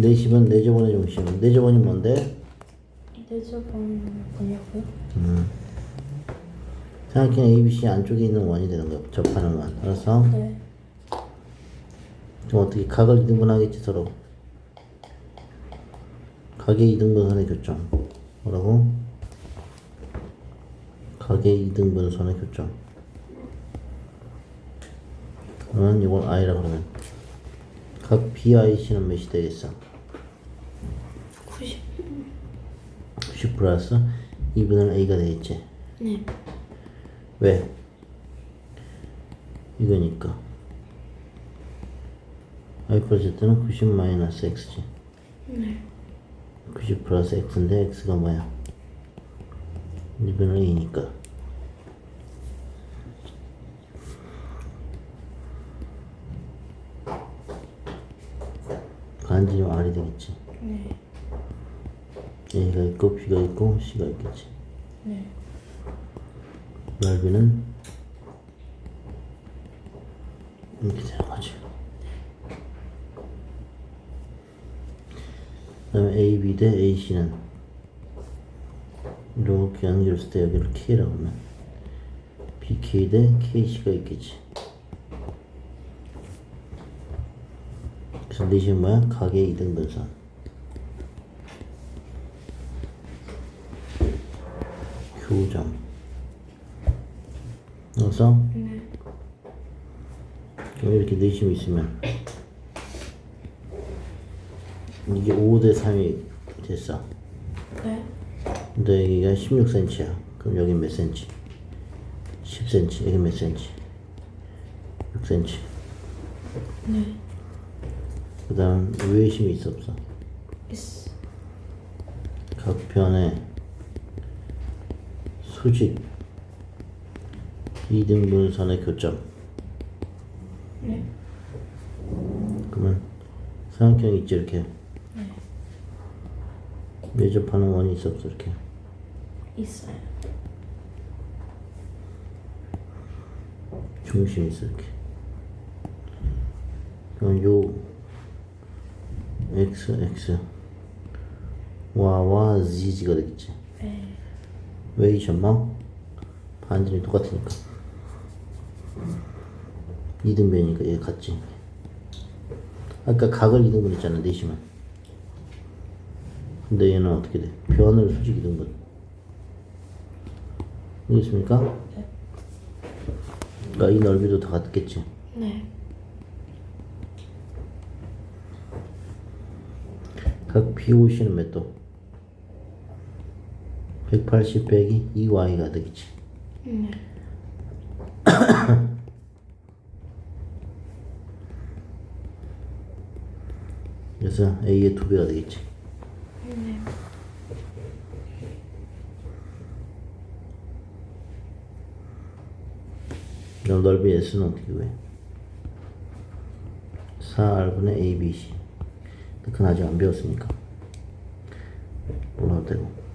내 집은 내접원의 중심. 내접원이 뭔데? 내접원 뭐냐고요? 삼각형 ABC 안쪽에 있는 원이 되는 거야. 접하는 원. 알았어? 네. 그럼 어떻게 각을 이등분하겠지 서로. 각의 이등분선의 교점. 뭐라고? 각의 이등분선의 교점. 그러면 이걸 i라 그러면 각 BIC는 몇이 되겠어? 90. 90 플러스 2분의 a가 되겠지. 네. 왜? 이거니까. i 플러스 z는 90 마이너스 x지. 네. 90 플러스 x인데 x가 뭐야? 2분의 a니까. 반지름 r이 되겠지. 네. A가 있고 b가 있고 c가 있겠지. 네. 넓이는 이렇게 되는 거지. 그 다음에 AB 대 AC는 이렇게 연결했을 때 여기를 K라고 하면 BK 대 KC가 있겠지. 그래서 내시 뭐야? 각의 이등분선. 교점. 그래서 네. 이렇게 내심이 있으면 이게 5 대 3이 됐어. 네. 근데 여기가 16cm야. 그럼 여기 몇 cm? 10cm. 여기 몇 cm? 6cm. 네. 그 다음 외심이 있어 없어? 있어. 각 편의 수직 이등분선의 교점. 네. 그러면 삼각형 있지 이렇게. 네. 매접하는 원이 있어 없어 이렇게. 있어요. 중심이 있어 이렇게. 그럼 요 x x 와와 z가 되겠지. 네. 왜 이 전망? 반지름이 똑같으니까. 이등변이니까 얘 같지. 아까 각을 이등분 했잖아 내심은. 근데 얘는 어떻게 돼? 변을 수직 이등분. 이해했습니까? 네. 그러니까 이 넓이도 다 같겠지. 네. 각 BOC는 몇 도? 180 빼기 2y가 되겠지. 네. 그래서 A의 두 배가 되겠지. 네. 그럼 넓이 S는 어떻게 구해? 4R분의 ABC. 그건 아직 안 배웠으니까. 몰라도 되고.